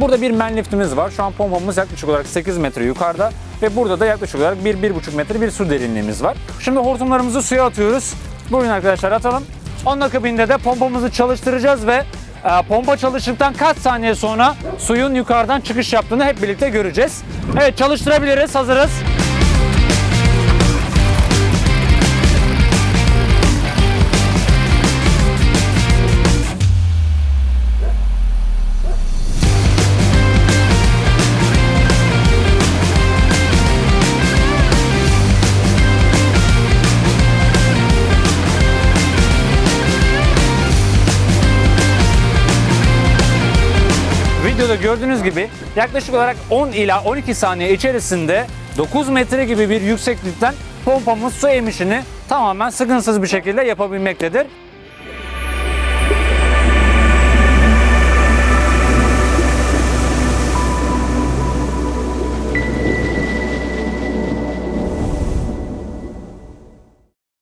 burada bir man liftimiz var. Şu an pompamız yaklaşık olarak 8 metre yukarıda ve burada da yaklaşık olarak 1-1,5 metre bir su derinliğimiz var. Şimdi hortumlarımızı suya atıyoruz. Buyurun arkadaşlar atalım. Onun akabinde de pompamızı çalıştıracağız ve e, pompa çalıştıktan kaç saniye sonra suyun yukarıdan çıkış yaptığını hep birlikte göreceğiz. Evet çalıştırabiliriz. Hazırız. Videoda gördüğünüz gibi yaklaşık olarak 10 ila 12 saniye içerisinde 9 metre gibi bir yükseklikten pompamız su emişini tamamen sıkıntısız bir şekilde yapabilmektedir.